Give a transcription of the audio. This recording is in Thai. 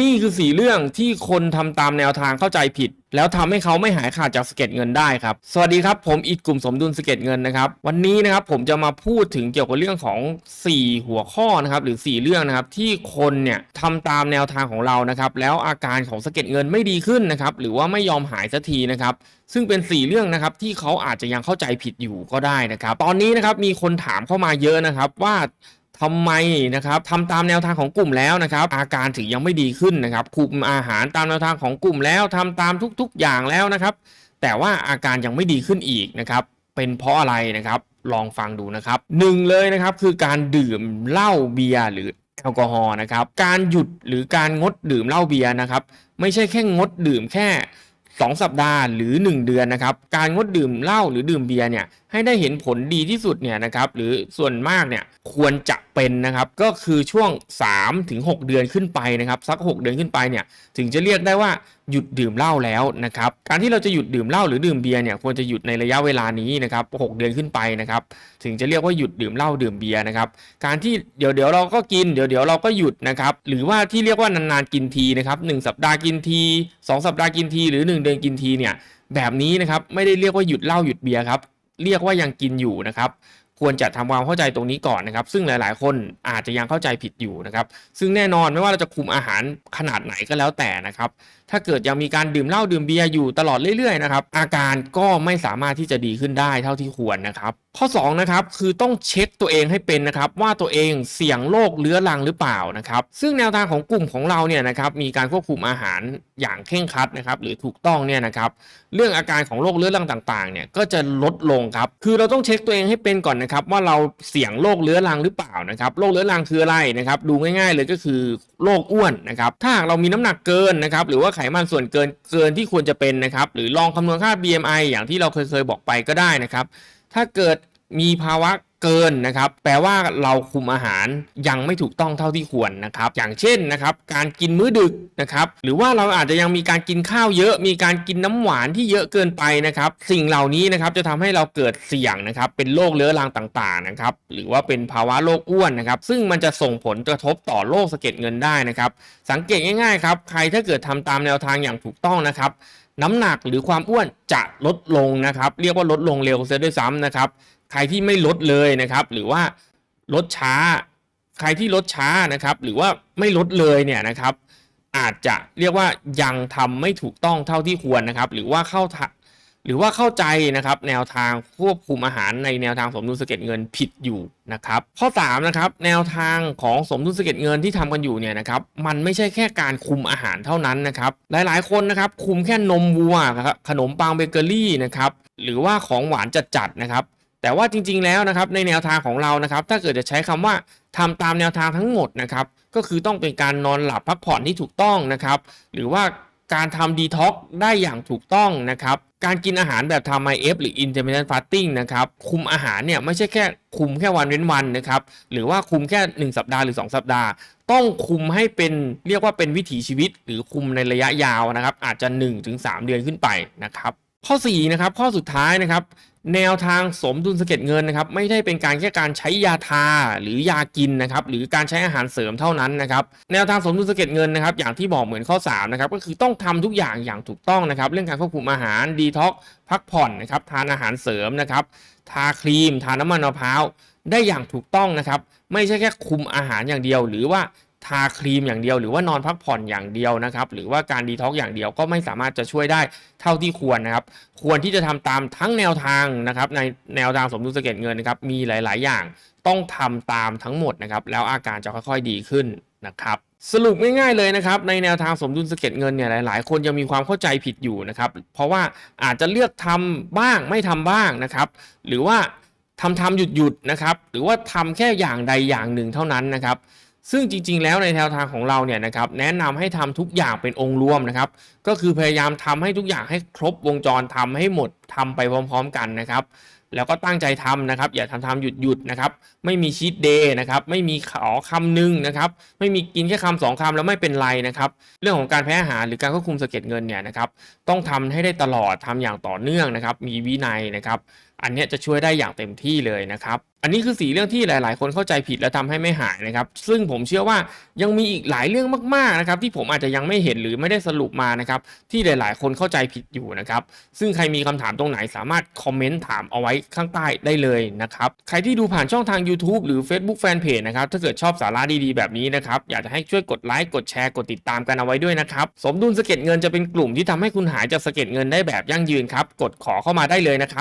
นี่คือสี่เรื่องที่คนทำตามแนวทางเข้าใจผิด แล้วทำให้เขาไม่หายขาดจากสเก็ดเงินได้ครับ สวัสดีครับผมอิดกลุ่มสมดุลสเก็ดเงินนะครับ วันนี้นะครับผมจะมาพูดถึงเกี่ยวกับเรื่องของ 4 หัวข้อนะครับหรือ 4 เรื่องนะครับที่คนเนี่ยทำตามแนวทางของเรานะครับแล้วอาการของสเก็ดเงินไม่ดีขึ้นนะครับหรือว่าไม่ยอมหายสักทีนะครับซึ่งเป็น 4 เรื่องนะครับที่เขาอาจจะยังเข้าใจผิดอยู่ก็ได้นะครับ ตอนนี้นะครับมีคนถามเข้ามาเยอะนะครับว่า ทำไมนะครับทำตามแนวทางของกลุ่มแล้วนะครับ อาการถึงยังไม่ดีขึ้นนะครับคุมอาหารตามแนวทางของกลุ่มแล้วทำตามทุกๆอย่างแล้วนะครับ แต่ว่าอาการยังไม่ดีขึ้นอีกนะครับ เป็นเพราะอะไรนะครับลองฟังดูนะครับหนึ่งเลยนะครับคือการดื่มเหล้าเบียร์หรือแอลกอฮอล์นะครับ การหยุดหรือการงดดื่มเหล้าเบียร์นะครับ ไม่ใช่แค่งดดื่มแค่ 2 สัปดาห์หรือ 1 เดือนนะครับ การงดดื่มเหล้าหรือดื่มเบียร์เนี่ย ให้ได้เห็นผลดีที่สุดเนี่ยนะครับหรือส่วนมากเนี่ยควรจะเป็นนะครับก็คือช่วง3-6ถึง6เดือนขึ้นไปนะครับสัก 6 เดือนขึ้นไปเนี่ยถึงจะเรียกได้ว่าหยุดดื่มเหล้าแล้วนะครับการที่เราจะหยุดดื่มเหล้าหรือดื่มเบียร์เนี่ยควรจะหยุดในระยะเวลานี้นะครับ6เดือนขึ้นไปนะครับถึงจะเรียกว่าหยุดดื่มเหล้าดื่มเบียร์นะครับการที่เดี๋ยวเดี๋ยวเราก็กินเดี๋ยวเดี๋ยวเราก็หยุดนะครับหรือว่าที่เรียกว่านานๆกินทีนะครับหนึ่งสัปดาห์กินทีสองสัปดาห์กินที หรือหนึ่งเดือนกินทีเนี่ยแบบนี้นะครับไม่ได้เรียกว่าหยุดเหล้าหยุดเบียร์ครับ เรียกว่ายังกินอยู่นะครับควรจะทำความเข้าใจตรงนี้ก่อนนะครับ ซึ่งหลายๆ คนอาจจะยังเข้าใจผิดอยู่นะครับ ซึ่งแน่นอนไม่ว่าเราจะคุมอาหารขนาดไหนก็แล้วแต่นะครับ ถ้าเกิดยังมีการดื่มเหล้าดื่มเบียร์อยู่ตลอดเรื่อยๆนะครับ อาการก็ไม่สามารถที่จะดีขึ้นได้เท่าที่ควรนะครับข้อ2นะครับคือต้องเช็คตัวเองให้เป็นนะครับว่าตัวเองเสี่ยงโรคเรื้อรังหรือเปล่านะครับซึ่งแนวทางของกลุ่มของเราเนี่ยนะครับมีการควบคุมอาหารอย่างเคร่งครัดนะครับหรือถูกต้องเนี่ยนะครับเรื่องอาการของโรคเรื้อรังต่างๆเนี่ยก็จะลดลงครับคือเราต้องเช็คตัวเองให้เป็นก่อนนะครับว่าเราเสี่ยงโรคเรื้อรังหรือเปล่านะครับโรคเรื้อรังคืออะไรนะครับดูง่าย ๆ เลยก็คือโรคอ้วนนะครับถ้าหากเรามีน้ำหนักเกินนะครับหรือว่าไขมันส่วนเกินเกินที่ควรจะเป็นนะครับหรือลองคำนวณค่า BMI อย่างที่เราเคยเคยๆบอกไปก็ได้นะครับ ถ้าเกิดมีภาวะเกินนะครับ แปลว่าเราคุมอาหารยังไม่ถูกต้องเท่าที่ควรนะครับ อย่างเช่นนะครับ การกินมื้อดึกนะครับ หรือว่าเราอาจจะยังมีการกินข้าวเยอะ มีการกินน้ำหวานที่เยอะเกินไปนะครับ สิ่งเหล่านี้นะครับจะทำให้เราเกิดเสี่ยงนะครับ เป็นโรคเรื้อรังต่างๆนะครับ หรือว่าเป็นภาวะโรคอ้วนนะครับ ซึ่งมันจะส่งผลกระทบต่อโรคสะเก็ดเงินได้นะครับ สังเกตง่ายๆครับ ใครถ้าเกิดทำตามแนวทางอย่างถูกต้องนะครับน้ำหนักหรือความอ้วนจะลดลงนะครับ เรียกว่าลดลงเร็วเสียด้วยซ้ำนะครับ ใครที่ไม่ลดเลยนะครับ หรือว่าลดช้า ใครที่ลดช้านะครับ หรือว่าไม่ลดเลยเนี่ยนะครับ อาจจะเรียกว่ายังทำไม่ถูกต้องเท่าที่ควรนะครับ หรือว่าเข้าทะ หรือว่าเข้าใจนะครับแนวทางควบคุมอาหารในแนวทางสมดุลสะเก็ดเงินผิดอยู่นะครับข้อ3นะครับแนวทางของสมดุลสะเก็ดเงินที่ทำกันอยู่เนี่ยนะครับมันไม่ใช่แค่การคุมอาหารเท่านั้นนะครับหลายๆคนนะครับคุมแค่นมวัวครับขนมปังเบเกอรี่นะครับหรือว่าของหวานจัดๆนะครับแต่ว่าจริงๆแล้วนะครับในแนวทางของเรานะครับถ้าเกิดจะใช้คำว่าทำตามแนวทางทั้งหมดนะครับก็คือต้องเป็นการนอนหลับพักผ่อนที่ถูกต้องนะครับหรือว่าการทำดีท็อกได้อย่างถูกต้องนะครับ การกินอาหารแบบทำ IF หรือ intermittent fasting นะครับ คุมอาหารเนี่ยไม่ใช่แค่คุมแค่วันเว้นวันนะครับ หรือว่าคุมแค่ 1 สัปดาห์หรือ 2 สัปดาห์ ต้องคุมให้เป็นเรียกว่าเป็นวิถีชีวิต หรือคุมในระยะยาวนะครับ อาจจะ 1-3 เดือนขึ้นไปนะครับ ข้อ4นะครับข้อสุดท้ายนะครับ แนวทางสมดุลสะเก็ดเงินนะครับไม่ได้เป็นการแค่การใช้ยาทาหรือยากินนะครับหรือการใช้อาหารเสริมเท่านั้นนะครับแนวทางสมดุลสะเก็ดเงินนะครับอย่างที่บอกเหมือนข้อ3นะครับก็คือต้องทำทุกอย่างอย่างถูกต้องนะครับเรื่องการควบคุมอาหารดีท็อกพักผ่อนนะครับทานอาหารเสริมนะครับทาครีม ทาน้ำมันมะพร้าวได้อย่างถูกต้องนะครับไม่ใช่แค่คุมอาหารอย่างเดียว หรือว่า ทาครีมอย่างเดียว หรือว่านอนพักผ่อนอย่างเดียวนะครับ หรือว่าการดีท็อกอย่างเดียวก็ไม่สามารถจะช่วยได้เท่าที่ควรนะครับ ควรที่จะทำตามทั้งแนวทางนะครับ ในแนวทางสมดุลสะเก็ดเงินนะครับ มีหลาย ๆ อย่างต้องทำตามทั้งหมดนะครับ แล้วอาการจะค่อย ๆ ดีขึ้นนะครับสรุปง่ายๆเลยนะครับในแนวทางสมดุลสะเก็ดเงินเนี่ยหลาย ๆ คนยังมีความเข้าใจผิดอยู่นะครับ เพราะว่าอาจจะเลือกทำบ้างไม่ทำบ้างนะครับ หรือว่าทำทำหยุดหยุดนะครับ หรือว่าทำแค่อย่างใดอย่างหนึ่งเท่านั้นนะครับ ซึ่งจริงๆ แล้วในแนวทางของเราเนี่ยนะครับแนะนำให้ทำทุกอย่างเป็นองค์รวมนะครับ ก็คือพยายามทำให้ทุกอย่างให้ครบวงจรทำให้หมดทำไปพร้อม ๆ กันนะครับแล้วก็ตั้งใจทำนะครับ อย่าทำทำหยุดหยุดๆนะครับ ไม่มีชีตเดย์นะครับ ไม่มีขอคำหนึ่งนะครับ ไม่มีกินแค่คำสองคำแล้วไม่เป็นไรนะครับ เรื่องของการแพ้อาหารหรือการควบคุมสะเก็ดเงินเนี่ยนะครับ ต้องทำให้ได้ตลอดทำอย่างต่อเนื่องนะครับ มีวินัยนะครับ อันนี้จะช่วยได้อย่างเต็มที่เลยนะครับ อันนี้คือสีเรื่องที่หลาย ๆ คนเข้าใจผิดและทำให้ไม่หายนะครับ ซึ่งผมเชื่อว่ายังมีอีกหลายเรื่องมาก ๆ นะครับ ที่ผมอาจจะยังไม่เห็นหรือไม่ได้สรุปมานะครับ ที่หลาย ๆ คนเข้าใจผิดอยู่นะครับ ซึ่งใครมีคำถามตรงไหนสามารถคอมเมนต์ถามเอาไว้ข้างใต้ได้เลยนะครับ ใครที่ดูผ่านช่องทาง YouTube หรือ Facebook Fanpage นะครับ ถ้าเกิดชอบสาระดี ๆ แบบนี้นะครับ อยากจะให้ช่วยกดไลค์ กดแชร์ กดติดตามกันเอาไว้ด้วยนะครับ สมดุลสะเก็ดเงินจะเป็นกลุ่มที่ทำให้คุณหายจากสะเก็ดเงินได้แบบยั่งยืนครับ กดขอเข้ามาได้เลยนะครับ